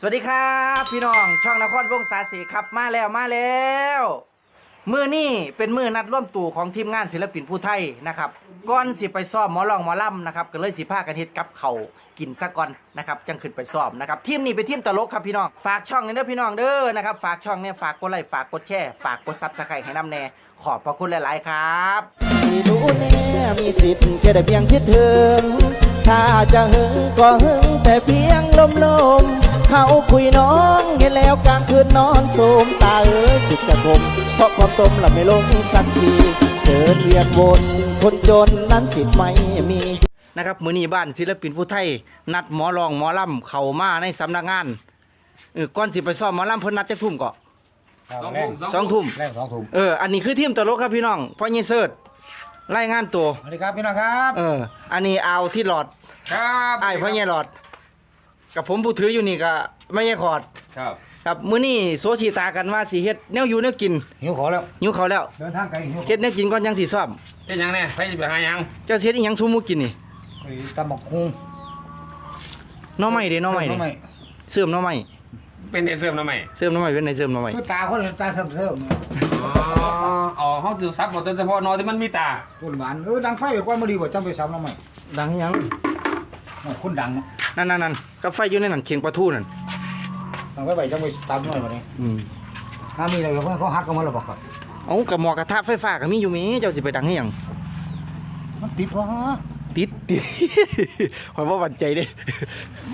สวัสดีครับ พี่น้องช่องนครวงศาสีครับมาแล้วมาแล้วมือนี่เป็นมือนัดร่วมตู่ของทีมงานศิลปินผู้ไทยนะครับก่อนสิไปซ้อมหมอลองหมอล่ำนะครับก็เลยสิพากันเฮ็ดกับเขากินซะก่อนนะครับจังขึ้นไปซ้อมนะครับทีมนี้เป็นทีมตลกครับพี่น้องฝากช่องนี้เด้อพี่น้องเด้อนะครับฝากช่องเนี่ยฝากกดไลค์ฝากกดแชร์ฝากกดซับสไครต์ให้น้ำแน่ขอบพระคุณหลาย ๆ ครับรู้แน่มีสิทธิ์แค่ได้เพียงคิดถึงถ้าจะหึงก็หึงแต่เพียงลมลม เขาคุยน้องเห็นแล้วกลางคืนนอนโสมตาเอ๋ยสุดจะคมเพราะความตมหลับไม่ลงสักทีเดินเวียนวนคนจนนั้นสิทธิ์ไม่มีนะครับมือนี้บ้านศิลปินผู้ไทย นัดหมอรองหมอลำเข้ามาในสำนักงานเออก่อนสิไปซ้อมหมอลำเพิ่นนัดจะทุ่มก่อนสองทุ่มสองทุ่มแรกสองทุ่มเอออันนี้คือทีมตลกครับพี่น้องพ่อเยเซิร์ดรายงานตัวสวัสดีครับพี่น้องครับ เออ อันนี้เอาที่หลอด ครับไอ้ายพ่อเยหลอด กับผมผู้ถืออยู่นี่ก็ไม่ใช่ขอด ครับครับมื้อนี้โซชีตากันว่าสิเฮ็ดแนวอยู่แนวกินหิวขอแล้วหิวเขาวแล้วเดินทางไกลหิวเฮ็ดแนวกินก่อนยังสิซ้อมเป็นยังเนี่ยไปไปหายังเจ้าสิเฮ็ดอีหยังซุมูกินนี่ไอ้ตำบักคุงหน้อไม้เด้หน้อไม้นี่น้เสื่อมหน้อไม้เป็นไอ้เสริมน้ำใหม่เสื่อมหน้อไม้เป็นไงเสื่อมหน้อไม้คือตาคนตาเสริมเสริมอ๋ออ๋อห้องตื่นซับหมดเฉพาะนอนที่มันมีตาคุณหวานเออดังไฟไปกว่ามาดีกว่าจำไปซ้ำน้ำใหม่ดังยัง คุณดังนั่นนั่นนั่นกับไฟอยู่ในนั่นเคียงปลาทูนั่นดังไฟไปจำไปตามหน่อยมาเนี่ยอืมถ้ามีอะไรเขาเขาหักกันมาแล้วบอกครับเอากับหมอกระทะไฟฟ้าก็มีอยู่แหมีเจ้าสิไปดังให้หยังมันติดวะติดติดข่อยบ่มั่นใจเด้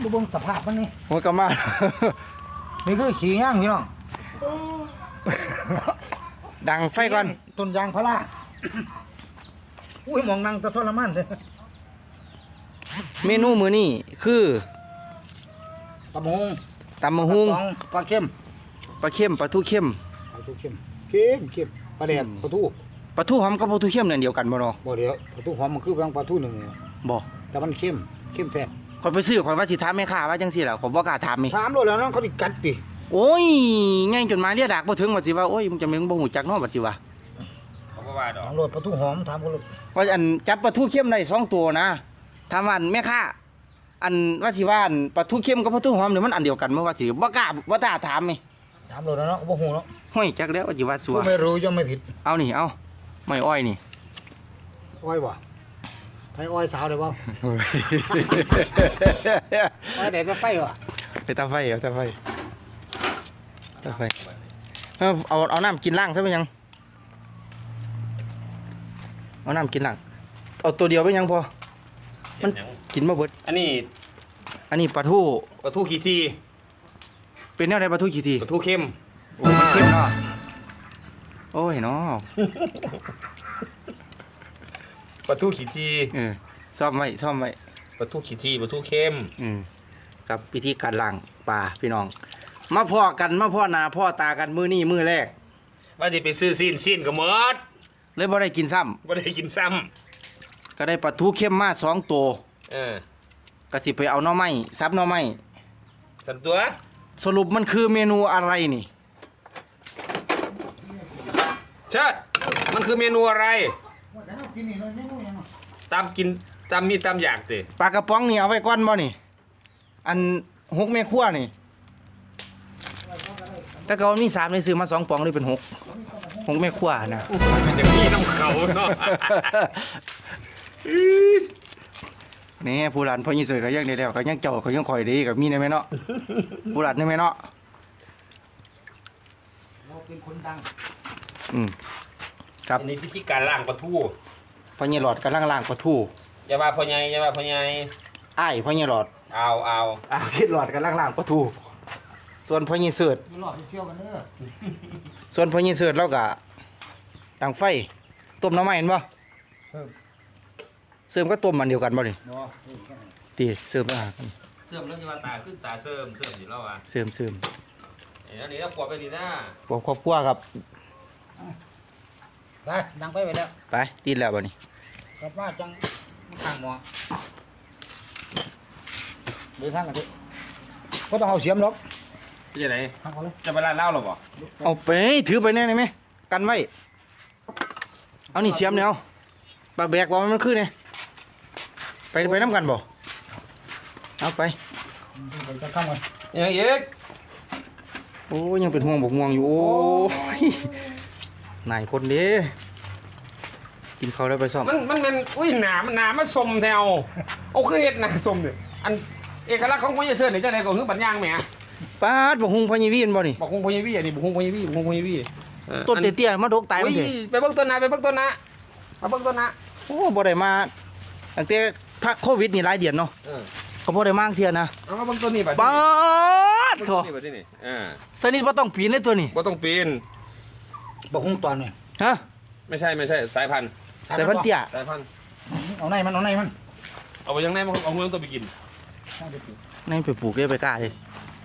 ดูเบิ่งสภาพมันนี่มันก็มานี่คือขี้ย่างพี่น้องดังไฟก่อนต้นยางพาราอุ้ยมองนั่งตะทรมานเลย เมนูมื้อนี้คือตะมงตำมะฮุงปลาเค็มปลาเค็มปลาทูเข้มปลาทูเค็มเค็มเค็มปลาแดกปลาทูปลาทูหอมกับปลาทูเข้มนั่นเดียวกันบ่เนาะบ่เดี๋ยวปลาทูหอมมันคือบางปลาทูหนึ่งเนี่ยบ่แต่มันเค็มเค็มแท้ข่อยไปซื้อข่อยว่าสิถามแม่ค้าว่าจังซี่ล่ะข่อยบ่กล้าถามนี่ถามโลดแล้วน้องเขาดิกัดดิโอ้ยง่ายจนมาเรียกดากบ่ถึงว่าสิว่าโอ้ยมึงจะมึงบ่ฮู้จักเนาะบัดสิว่าเขาก็ว่าดอกถามโลดปลาทูหอมถามเขาโลดว่าอันจับปลาทูเข้มได้สองตัวนะ ถามว่าอันแม่ค้าอันว่าสิว่าอันปลาทูเข้มกับปลาทูหอมนี่มันอันเดียวกันบ่ว่าสิบ่กล้าบ่กล้าถามนี่ถามโลดแล้วเนาะบ่ฮู้เนาะห้อยจักแล้วว่าสิว่าสัวผู้ไม่รู้ย่อมไม่ผิดเอานี่เอาไม่อ้อยนี่อ้อยบ่ไผอ้อยสาวได้บ่อ้อยไหนไปไฟบ่ไปตาไฟเอาตาไฟตาไฟเอาเอาเอาน้ำกินล่างใช่ไหมยังเอาน้ำกินล่างเอาตัวเดียวไปยังพอ มันกินมาเบิด อันนี้อันนี้ปลาทู ปลาทูขี้ทีเป็นแนวใดปลาทูกี่ทีปลาทูเค็มโอ้มันเข้มเนาะโอ้ยเนาะปลาทูขี้ทีเออซ่อมไว้ซ่อมไว้ปลาทูขี้ทีปลาทูเค็มอืมกับพิธีการล่างปลาพี่น้อง มาพ่อกันมาพ่อหนาพ่อตากันมือนี่มือแรก ว่าจะไปซื้อซีนซีนก็หมดเลยบ่ได้กินซ้ำบ่ได้กินซ้ ก็ได้ปลาทูเข้มมาสองตัวำเออก็สิไปเอาหน่อไม้ซับหน่อไม้สันตัวสรุปมันคือเมนูอะไรนี่ เชิดมันคือเมนูอะไรตามกินตามมีตามอยากสิปลากระป๋องนี่เอาไว้ก่อนบ่นี่ อันหกแม่ครัวนี่แต่ก็มีสามเลยซื้อมาสองป๋องเลยเป็นหกหกแม่ครัวนะมันจะมีน้ำเขาเนาะ นี่ผู้หลานพ่อยี่เสยก็ยังได้แล้วก็ยังเจ้าก็ยังคอยดีกับมีได้ไหมเนาะผู้หลานได้ไหมเนาะเราเป็นคนดังอืมครับอันนี้พิธีการล่างปลาทูพ่อยี่หลอดกำลังล้างปลาทูอย่าว่าพ่อใหญ่อย่าว่าพ่อใหญ่อ้ายพ่อยี่หลอดเอาเอาอ้าวที่หลอดกำลังล้างปลาทูส่วนพ่อยี่เสิร์ตไม่รอดเที่ยวกันเด้อส่วนพ่อยี่เสิร์ตเราก็ดังไฟต้มน้ำมันเห็นบ่เพิ่ม เสริมก็ต้มมันเดียวกันบ่นี่เนาะตีเสริมอาหารเสื่อมแล้วจะว่าตาขึ้นตาเสื่อมเสื่อมสิเราอะเสริมเสริมอันนี้เราปวดไปดีนะพวกครอบครัวครับ ไปดังไปไปแล้วไปตีแล้วบ่นี่กลับมาจังข้างหมอเดินทางกันดิก็ต้องเอาเสียมหรอกจะไหนทางเขาเลยจะไปร้านเหล้าหรอบ่เอาไปถือไปแน่ได้ไหมกันไว้เอานี่เสียมเนี่ยเอาปลาแบกว่ามันคือเนี่ย ไปไปน้ำกันบ่เอาไปไปจะข้ามกันยังอีกโอ้ยังเป็นห่วงบกม่วงอยู่โอ้ยนายคนเด้กินข้าวแล้วไปซ่อมมันมันมันอุ้ยหนามันหนามันสมแถวเอาคือเฮ็ดหนาสมเนี่ยอันเอกลักษณ์ของพญาเชิญนี่จังไดก็คือบัญญังแหมปาดบกฮุงพอยีวีนบ่นี่บอกคงพญาวีอันนี้บอกคงพญาวีบอกคงพญาวีออต้นอัเตี้ยๆมาทกตายอุ้มันยเถอะไปเบิ่งต้นนะไปเบิ่งต้นนะมาเบิ่งต้นนะโอ้บ่ได้มาตั้งแต่ พักโควิดนี่หลายเดือนเนาะเออก็บ่ได้มาเที่ยนะเอามาเบิ่งต้นนี้ไปปาดเบิ่งโถต้นนี้ไปที่นี่อ่าสนิทบ่ต้องปีนเลยตัวนี้บ่ต้องปีน บอกคงตอนนี่ฮะไม่ใช่ไม่ใช่สายพันธุ์แต่พันเตี้ยสายพันธุ์เอาในมันเอาในมันเอาไปยังไงมาเอาเมืองตัวไปกินนี่ไปปลูกได้ไปกล้าเลย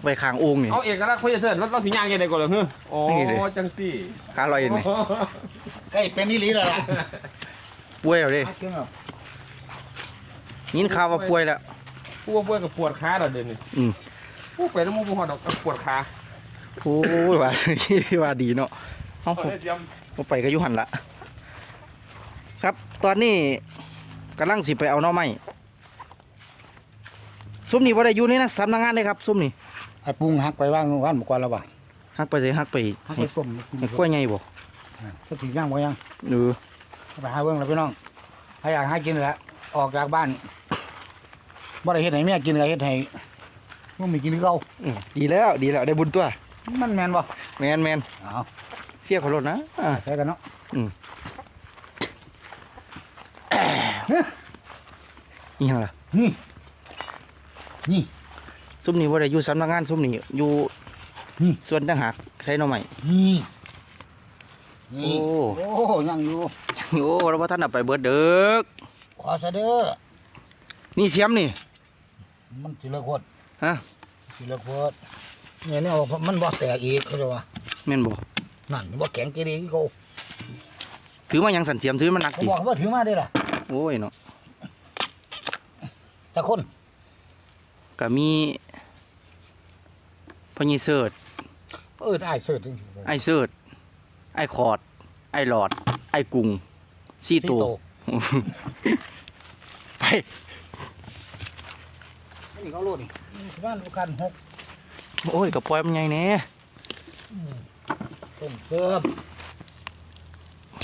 ไว้ข้างโอ่งนี่ เอาเอกลักษณ์พญาเชิญรถเราสิย่างยังไงก่อนเหรอเฮ้ออ๋อนี่ดิจังซี่ขาลอยนี่ใกล้เป็นนี่ลีแล้วล่ะป่วยแล้วเด้หาเครื่องเอา ยินข่าวว่าป่วยแล้วผู้ว่าป่วยกับปวดขาเหรอเดี๋ยวนี้อืมผู้ไปแล้วมูบ่ฮอดดอกปวดขาโอ้ยว่าว่าดีเนาะเอ้าเอาได้เสียมบ่ไปก็อยู่หั่นละครับ ตอนนี้กำลังสิไปเอาหน่อไม้ซุมนี่บ่ได้อยู่ในนะสำนักงานเลยครับซุมนี่ไอ้ปรุงหักไปว่างวันเมื่อก่อนแล้วว่ะฮักไปสิฮักไปหักให้ไปต้มให้กล้วยไงบ่ก็ถึงย่างบ่ยังเออไปหาเบิ่งแล้วพี่น้องถ้าอยากหากินแหละ ออกจากบ้านบ่ได้เฮ็ดให้แม่กินก็เฮ็ดให้มึงมีกินคือเก่าอืมดีแล้ว ดีแล้วได้บุญตัว มันแม่นบ่แมนแมนเอาเสียขอรถนะอ่าใช้กันเนาะอืมนี่ฮะล่ะนี่นี่ ซุมนี่บ่ได้อยู่สำนักงานซุมนี่อยู่นี่ ส่วนต่างหากใส่หน่อไม้ นี่โอ้นี่โอ้ยังอยู่ โอ้เราบ่ทันเอาไปเบิดเด้อ ขอซะเด้อนี่เสียมนี่ มันสิเลิกโคตรฮะสิเลิกโคตรเนี่ยเนี่ยมันบ่แตกอีกเขาจะว่าแม่นบ่นั่นบ่แข็งเกลีคือเก่าถือมาหยังสั่นเสียมถือมันหนักเขาติบอกว่าถือมาได้ล่ะโอ้ยเนาะแต่คนก็มีพญีเสิร์ชเออได้เสิร์ชจริงๆไอเสิร์ชไอคอร์ดไอหลอด ไอกุงซี่ที่ตัวโต ไปนี่เขาโลดนี่บ้านลูกกันหกโอ้ยกับปล่อยมันใหญ่แน่เพิ่มเพิ่ม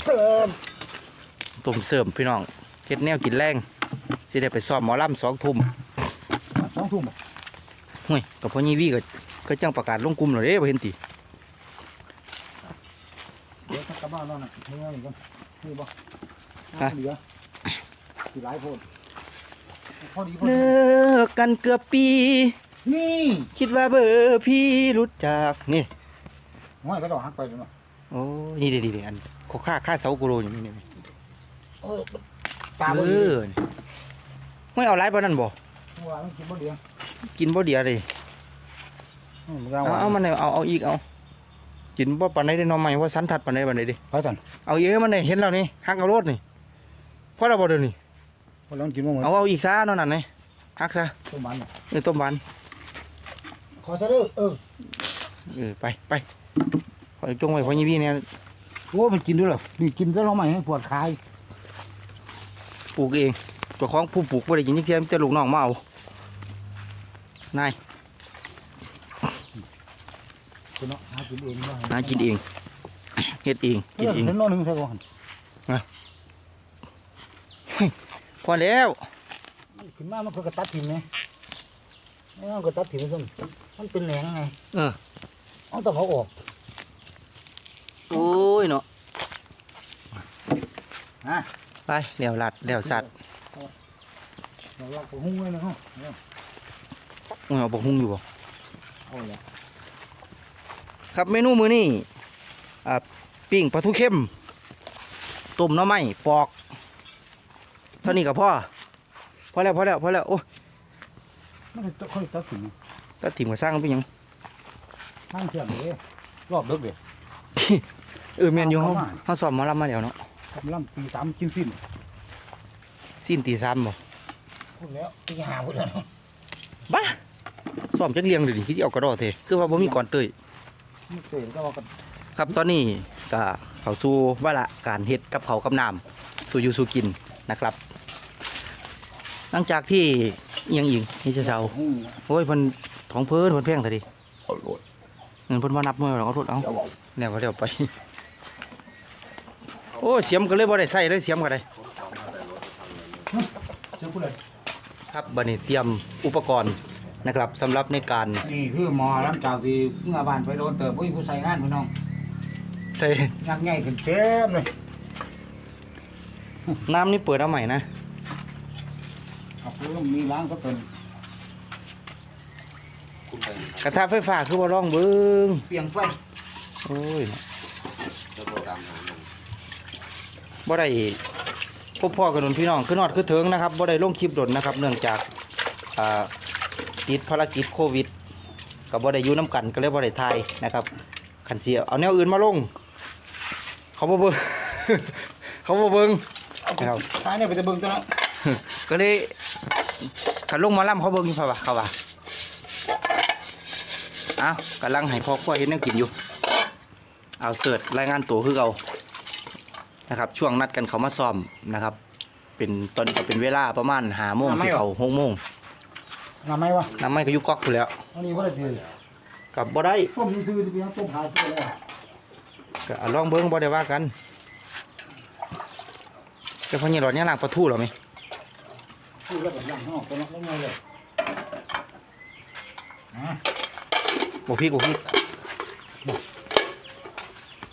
เพิ่มตุ่มเสริมพี่น้องเฮ็ดแนวกินแรงสิได้ไปซ้อมหมอลำสองทุ่มสองทุ่มห่วยกับพ่อยี่วี่ก็ก็จังประกาศลงกลุ่มแล้วเด้บ่เห็นติเดี๋ยวกลับบ้านแล้วนะเมื่อไหร่กันนี่บ่ เหลือสิหลายโพดพอดีพอดีเลิกกันเกือบปี นี่คิดว่าเบอร์พี่รู้จักนี่ ห้อยก็ต้องหักไปเลยเนาะโอ้นี่ดีดีๆอันเขาค่าค่าเสากูโรอยู่นี่นี่เออตาเอบ่ดีอนี่ไม่เอาไรบ่นั่นบ่ว่ามันกินบ่เดียวกินบ่เดียวเลยอืมเอาเอามันเอาเอาอีกเอากินบ่ปานใดได้หน้อใหม่ว่าสันทัดปานใดปานใดดิ ไปสั่นเอาอีกให้มันได้เห็นแล้วนี่ฮักเอารถนี่ พอแล้วบ่เดี๋ยวนี้พอแล้วกินบ่หมดเอาเอาอีกซะเนั่นนั่นนี่ฮักซะต้มมันเออต้มหวานขอซะเด้อเออเออไปไปขอจงไว้พอยี่วี่เนี่ยโอ้มันกินด้วยเหรอนี่กินแล้วเราใหม่ให้ปวดคายปลูกเองเจ้าของผู้ปลูกบ่ได้กินจักเที่ยมีแต่ลูกน้องมาเอานายคุณเนาะหากินเองบ่นายกินเองเฮ็ดเองเอกินอเองเห็นนอนหนึงใช่บ่หั่น พอแล้ว มันขึ้นมามันก็กระตัดถิ่มไงไม่เอากระตัดถิ่มมันมันเป็นแหนงไงเออเอาแต่เขาออกโอ้ยเนาะฮะไปเลี้ยวลัดเลี้ยวสัตว์เราลากไปหุ้งเลยนะฮะโอ้ยเอาบกฮุ้งอยู่บ่เอาละครับเมนูมื้อนี้อ่าปิ้งปลาทูเข้มต้มหน้ำไม้ปอกเท่านี้ก็พอพอแล้วพอแล้วพอแล้วโอ้ยมันจะค่อยตัดถิ่มตัดถิ่มก็สร้างมันเป็นหยังทางเที่ยงเลยรอบเดึกเลย เออแม่นอยู่เฮาเอามาเฮาซ้อมหมาลำมาแล้วเนาะกำลังตีสามกินสิ้นสิ้นตี3บ่พูดแล้วตีห้าพูดแล้วบ้าซ้อมจักเลียงเลยดิที่เอากระดอเทคือว่าบ่มีก่อนเตยมันเตะก็ว่ากันครับตอนนี้ก็เข้าสู่วาระการเฮ็ดกับเขาวกับน้ำสู่อยู่สู่กินนะครับ หลังจากที่เอียงอีกนี่จะเซาหุ้งโอ้ยเพิ่นถของเพิ่นเพิ่นเพียงแต่ดิเอาโลดเงินเพิ่นว่านับหน่วยหรอกเอาโทษเอาเดี๋ยวบอกแล้วก็เดี๋ยวไป โอ้เสียมก็เลยบ่ได้ใส่เลยเสียมก็ได้เชื่อผู้ใดครับบัดนี้เตรียมอุปกรณ์นะครับสำหรับในการนี่คือหมอหลังจากที่เมื่อบ้านไปโดนเติบผู้ผู้ใส่งานพี่น้องใส่ยักษ์ใหญ่ขึ้นเต็มเลยน้ำนี่เปิดเอาใหม่นะ เอาพื้นมีล้างก็เป็นกระทะไฟฟ้าคือบ่ร้องเบิ่งเปียงไฟโอ้ยบ่ได้พบพ่อกับนนพี่น้องคือนอดคือเถิงนะครับบ่ได้ลงคลิปดนนะครับ เนื่องจากอ่าติดภารกิจโควิดกับบ่ได้อยู่น้ำกันก็เลยบ่ได้ถ่ายนะครับขันเสียเอาแนวอื่นมาลง เขาบ่เบิ่งเขาบ่เบิ่งนะครับ ท้ายเนี่ยไปจะเบิ่งตัวนั้น ก็เลยขันลงหมาล่ำเขาเบิ่งอยู่เปล่าวะเขาว่าอ้าวกำลังให้พ่อครัวเห็นแนักกินอยู่ เอาเสิร์ชรายงานตัวคือเอานะครับ ช่วงนัดกันเขามาซ้อมนะครับ เป็นตอนนี้ก็เป็นเวลาประมาณหาโมงสิเขาหกโมงงามไหมวะน้ำไม่ก็อยุก๊อกอยู่แล้วอันนี้ว่าได้ซื้อกับบ่ได้ต้มซื้อที่เพียงต้มหาซื้อเลยก็เอาลองเบิ้งบ่ได้ว่ากันแต่พอนี่หลอดเนี่ยล้างปลาทูเหรอไหม ซื้อแล้วแบบย่างข้างนอกตัวนั้นไม่เลยอะบกพริกบกพริก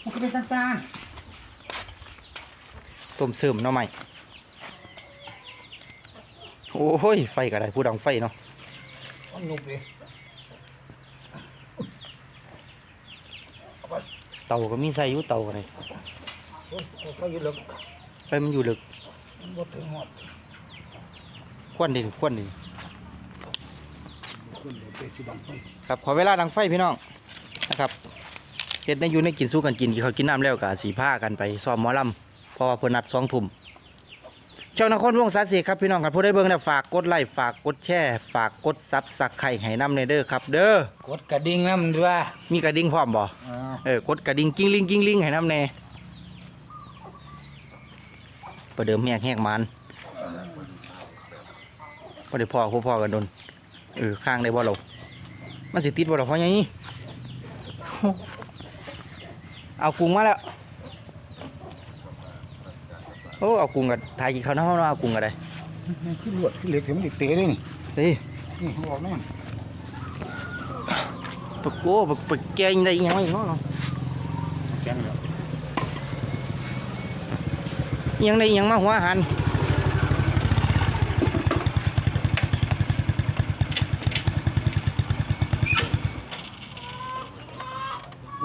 มันก็เป็นต่างต้มเสริมหน่อใหม่โอ้ย ไฟก็ได้ผู้ดังไฟเนาะๆมันหนุกเลยเตาก็มีใส่อยู่เตาก็ได้โอ้ยก็อยู่ลึกไฟมันอยู่ลึกมันบดถึงหอด ควันดิควันดิขึ้นเลยเป็นสีดำไฟครับขอเวลาดังไฟพี่น้องนะครับเฮ็ดในอยู่ในกินสู้กันกินกินเขาวกินน้ำแล้วกะสีผ้ากันไปซ้อมหมอลำเพราะว่าเพิ่นนัดสองทุ่มช่องนครวงศาสีครับพี่น้องครับผู้ได้เบิ่งแล้วฝากกดไลค์ฝากกดแชร์ฝากกดซับสักไข่ให้น้ำในเด้อครับ เด้อกดกระดิ่งน้ำด้วยมีกระดิ่งพร้อมบ่อ่าเออกดกระดิ่งกิ้งลิงกิ้งลิงให้น้ำแน่ประเดิมแหกแหกมัน ประเดี๋ยวพ่อคู่พ่อกันโดนเออข้างได้บ่เรามันสิติดบ่เราเพราะหยังนี้เอากุ้งมาแล้วโอ้เอากุ้งกับทายกินข้าวหน้าเนาะเอากุ้งกับได้มันขึ้นลวดขึ้นเหล็กถึงมันติดเตะเลยนี่เฮ้ยนี่หัวแม่งปกโอ้ปกปกแกงได้อีหยังไงเนาะแกงแล้วอิหยังได้อิหยังมาหัวอ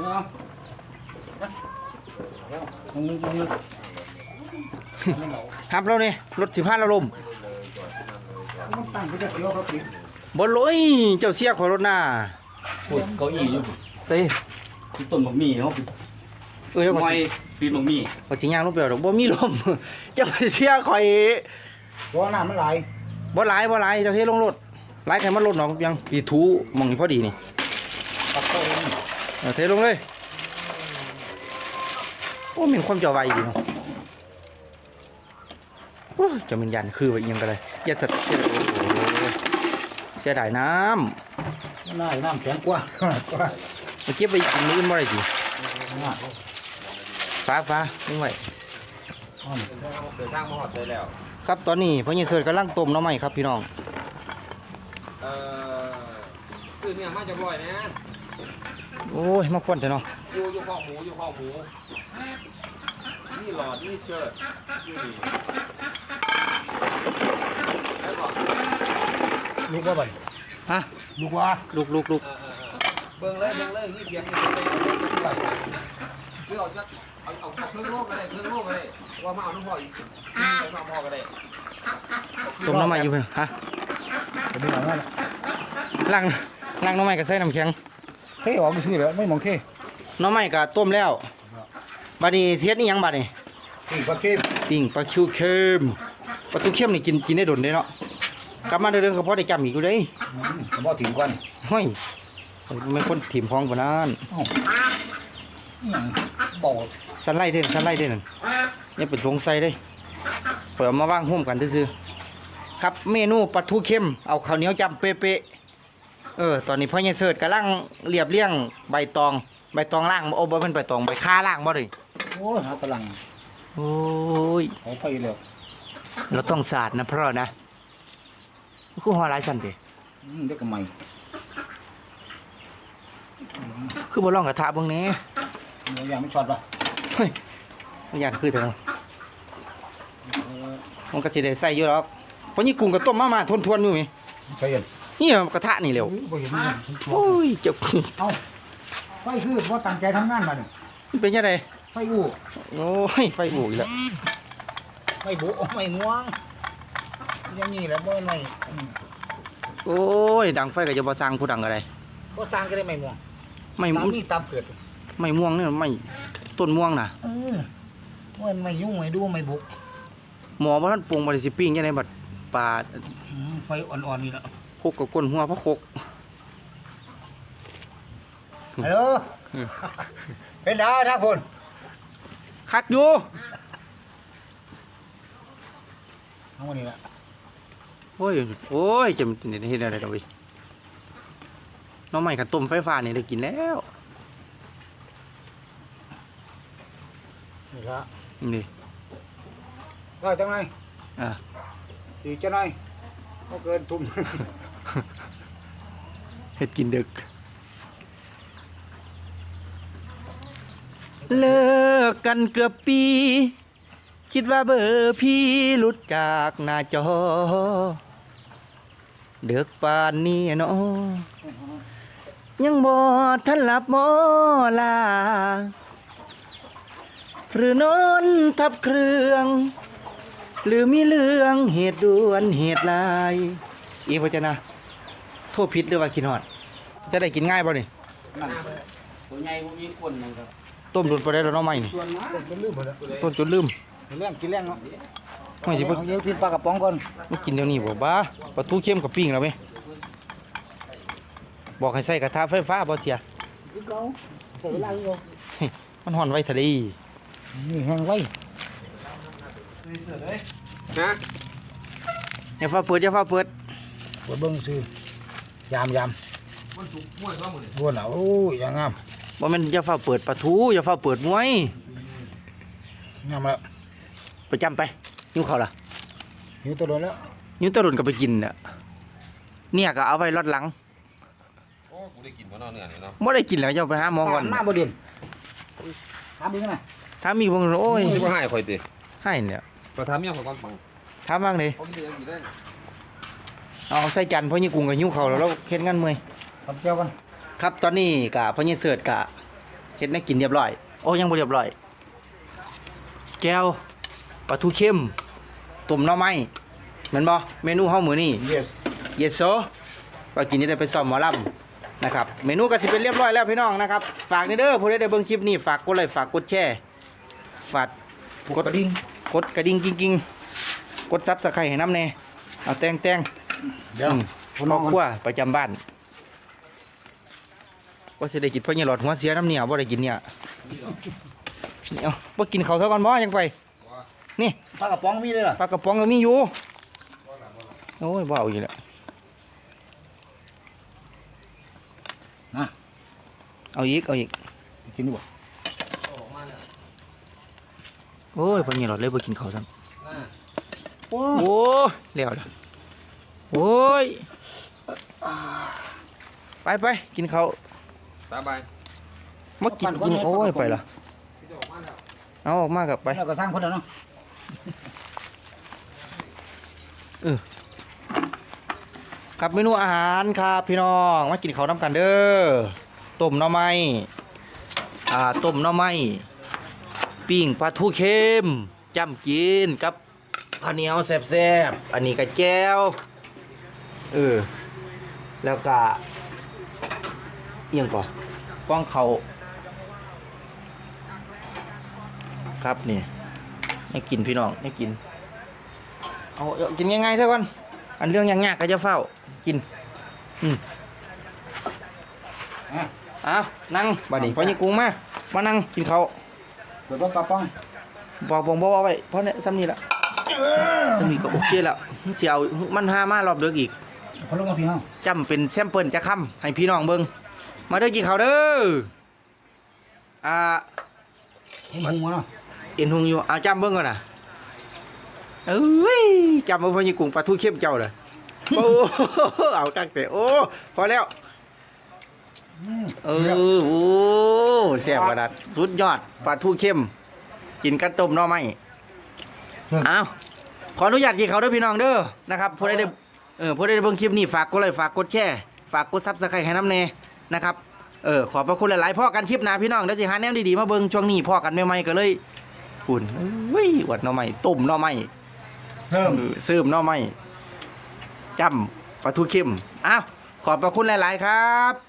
าหาเนามึงมึงมึงครับเราเนี่ยรถสิพาเราลมมันตั้งไปจะเสียวเขาปิดบนลอยเจ้าเสียขอรถหน้าพูดเก้าอี้อยู่เต้ที่ต้นบะหมี่เขาเอ้ยมว่าอยปีนบะหมี่ว่าสิยางลงไปหรอกบ่มีลม เจ้าเสียข่อยเพราะว่าน้ำมันไหลบ่หลายบ่หลายเจ้าเทลงรถหลายใครมันรถหนอกยังอีถูมองนี่พอดีนี่ เออเทลงเลย โอ้มีความเจ้าไวดีเนาะโอ้ยเจะมันยันคือว่าเอียงกันเลยอย่าตัดเสียโอ้โหเสียดายน้ำน้ำน้ำแข็งกว่ากว่ามาเก็บไปกินมื้ออื่นบ่ได้สิน้ฟ้าฟ้านี่ไว้ำเดินทางมาหอดเลยแล้ว ครับตอนนี้พ่อใหญ่เสิร์ชกำลังต้มหน้ำใหม่ครับพี่น้อง เอ่อซื้อเนี่ยมาจากร้อยนะโอ้ยมาควันเถอะเนาะอยู่อยู่ข้อหมูอยู่ข้อหมูนี่หลอดนี่เชิดนี่แล้วก็ลูกว่าบันฮะลูกว่าลูกลูกลูกเออเออเออเบิ่งเลยเบิ่งเลยนี่เพียงนี่เพียงนี่เพียงนี่คือเอาจะเอาเอาเอาเครื่องโลกก็ได้เครื่องโลกก็ได้ว่ามาเอาน้ำพ่ออีกเอาน้ำพ่อก็ได้ต้มหน้ำใหม่อยู่เพิ่นฮะผมไม่หลังนั่นล้างล้างหน้ำใหม่กับใส่น้ำแข็ง เท่ออกไปซื้อแล้วไม่มองเท่หน้ำใหม่กับต้มแล้วบัดนี้เสียดนี่ยังบัดนี้นี่ปลาเค็มปิ้งปลาคิวเค็มปลาทูเค็มนี่กินกินได้ดนเด้เนาะกลับมาเดินๆก็พอได้จำอีกอยู่เด้ยผมบอกถึงก่อนห้อยไม่คนถิ่มพองกว่านั้นอย่างบอกสันไล่เด่นสันไล่เด่นนอย่าเป็นสงสัยเด้เปิดมาว่างห่วมกันซื่อๆครับเมนูปลาทูเค็มเอาข้าวเหนียวจำเป๊ะๆ เออตอนนี้พ่อใหญ่เสิร์ชกำลังเรียบเรียงใบตองใบตองล่างบ่โอ้บ่เป็นใบตองใบค่าล่างบ่เลยโอ้ยหากำลังโอ้ยเขาไปแล้วเราต้องสาดนะพ่อนะคือหัวหลายสั่นติอืมเด็กก็ใหม่คือบ่ลองกระทะเบิ่งแหน่หมูยางไม่ช็อตป่ะเฮ้ยบ่อยากคือเท่านั้นมันก็สิได้ใส่อยู่หรอกเพราะนี่กุ้งกับต้มมามาทวนๆอยู่นี่ใช่ยั นนี่กระทะนี่เร็วบ่เห็นมันโอ้ยเจ้าเอ้าไฟคือว่าตั้งใจทำงานมาเนี่ยมันเป็นยังไงไฟอู้โอ้ยไฟอู่อีกแล้วไฟบุไฟม่วงอย่างนี้แหล้วบ่ไม่อืมโอ้ยดังไฟก็จะบ่สร้างผู้ดังอะไรก็สร้างก็ได้ไม่ม่วงไม่ตามนี่ตามเกิดไม่ม่วงนี่ไม่ต้นม่วงน่ะเออมันไม่ยุ่งไม่ดูไม่บุกหมอบ่ทันปรุงบ่ได้สิปิ้งยังไงบัดปลาอืมไฟอ่อนๆนี่แหละค กกับก้นหัวพระคกฮัลโหลเป็นดาท่าพลคักอยู่ทั้งวันนี้แหละโอ้ย โอ้ยจะมันเฮ็ดอะไรดอกเว้ยน้องใหม่ขันต้มไฟฟ้านี่ได้กินแล้วนี่ละนี่ก็จังไงอะตีจะหน่อยก็เกินทุ่ม เฮ็ดกินดึก เลิกกันเกือบปี คิดว่าเบอร์พี่หลุดจากหน้าจอ เดึกป่านนี้เนาะยังบ่ทันหลับหมอลา หรือนอนทับเครื่อง หรือมีเรื่องเหตุด่วนเหตุลาย อีพจนะ ทษผิดหรือว่ากินฮอด จะได้กินง่ายบ่นี่ตัวใหญ่บ่มีคนหยังครับต้มดุนไปได้แล้วเน้องใหม่นี่ส่วนมากเป็นลืมหมดแล้วต้นจนลืมเรื่องกินเรื่องเนาะไม่สิบ่เอาเดี๋ยวกินปลากระป๋องก่อนไม่กินเดี๋ยวนี้บ่บ้าปลาทูเค็มกับปิ้งแล้วไหมบอกให้ใส่กระทะไฟฟ้าบ่เทีย คือเก่าใส่เวลาอยู่มันห่อนไว้ทะเลนี่แห้งไว้ฮะอย่าฟ้าเปิดอย่าฟ้าเปิดเปิดเบิ่งซื้อ ยามยามมันสุกม้วนว่าหมดเลยรวนอะโอ้ยอย่างงามบ่แม่นอย่าฟ้าเปิดปลาทูอย่าฟ้าเปิดมวย งามแล้วไปจำไปยิ้วเขาวล่ะหิวตัวโดนแล้วยิ้วตะรุนก็ไปกินน่ะเนี่ยก็เอาไว้รอดหลังโอ้กูได้กินมาเนาะเนื้อนี่เนาะบ่ได้กินแล้วจะไปหาหมอก่อนมาบ่เด่นถามดีกันนะถ้ามีบางโอ้ยจะมาให้ข่อยติให้เนี่ยมาทำยังข่อยก่อนปังถามบ้างเลยเขากินยังกินได้ เอาใส่จานเพราะยี่กุ้งกับหิวเขาวแล้วเราเฮ็ดงานเมื่อยทำเจ้ากันครับตอนนี้กะพ่อยี่เสิร์ตกะเฮ็ดให้กินเรียบร้อย โอ้ยังบ่เรียบร้อย แก้วปลาทูเค็มต้มหน่อไม้แม่นบ่เมนูเฮามื้อนี้ yes เยสโซก็กินนี่ได้ไปซ้อมหมอลำนะครับ เมนูก็สิเป็นเรียบร้อยแล้วพี่น้องนะครับ ฝากนี่เด้อผู้ใดได้เบิ่งคลิปนี้ฝากกดไลค์ฝากกดแชร์ฝากกดกระดิ่งกดกระดิ่งกิ้งๆกดซับสไครต์ให้น้ำแน่เอาแตงแตง เดี๋ยวอืมคุณครน้ออบงครัวประจำบ้านว่าสิได้กินพ่อใหญ่หลอดหัวเสียน้ำเหนียวบ่ได้กินเนี่ยนี่เอาบ่กินข้าวเท่ากันบ่ยังไป นี่ปลากระป๋องมีเลยเหรอปลากระป๋องก็มีอยู่โอ้ยบ่เอาอีกแล้วนะเอาอีกเอาอีกกินดีบ่โอ้ยพ่อใหญ่หลอดเลยบ่กินข้าวซ้โอ้ำโอ้ยแล้วล่ะ โอ้ย ไปไปกินข้าวตาบายมากินกินโอ้ยไปละเอาออกมากับไปแล้วก็สร้างคนแล้วเนาะครับเมนูอาหารครับพี่น้องมากินข้าวน้ำกันเด้อต้มหน่อไม้อ่าต้มหน่อไม้ปิ้งปลาทูเค็มจ้ำกินกับข้าวเหนียวแซ่บๆอันนี้ก็แก้ว เออ แล้วก็เอียงก่อนกล้องเขาครับนี่ให้กินพี่น้องให้กินเอาเอากินง่ายๆซะก่อน อันเรื่องยากๆก็จะเฝ้า กิน อืมอะเอานั่งบัดนี้พ่อนี่กุ้งมา มานั่งกินข้าวเปิดปลากระป๋องบอกบอกบอกเอาไว้เพราะเนี่ยซ้ำนี่ละซ้ำนี่ก็โอเคแล้วมันสิเอามันหามารอบเดึกอีก พอลงมาพี่เฮาจำเป็นแซมเปิลจะค้ำให้พี่น้องเบิ่งมาเด้อกินข้าวเด้ออ่าผมหุงมาเนาะเอ็นหุงอยู่เอาจำเบิ่งก่อนนะเอ้ยจำมาพอยี่กุ้งปลาทูเข้มเจ้าเด้อโอ้เอาตั้งแต่โอ้พอแล้วอืมเออโอ้แซ่บกระดัดสุดยอดปลาทูเข้ม กินกระต้มหน่อไม้เอาขออนุญาตกินเขาวเด้อพี่น้องเด้อนะครับผู้ใดได้ เออผู้ใดได้เบิ่งคลิปนี้ฝากกดไลค์ฝากกดแชร์ฝากกดซับสไครต์ให้น้ำเนนะครับเออขอบพระคุณหลายๆพ่อกันคลิปหน้าพี่น้องเดี๋ยวสิหาแนวดีๆมาเบิ่งช่วงนี้พ่อกันใหม่ๆก็เลยปุ่นเฮ้ยอวดหน่อไม้ต้มหน่อไม้เพิ่มเออซื้อหน่อไม้จำปลาทูเข้มอ้าวขอบพระคุณหลาย ๆ ครับ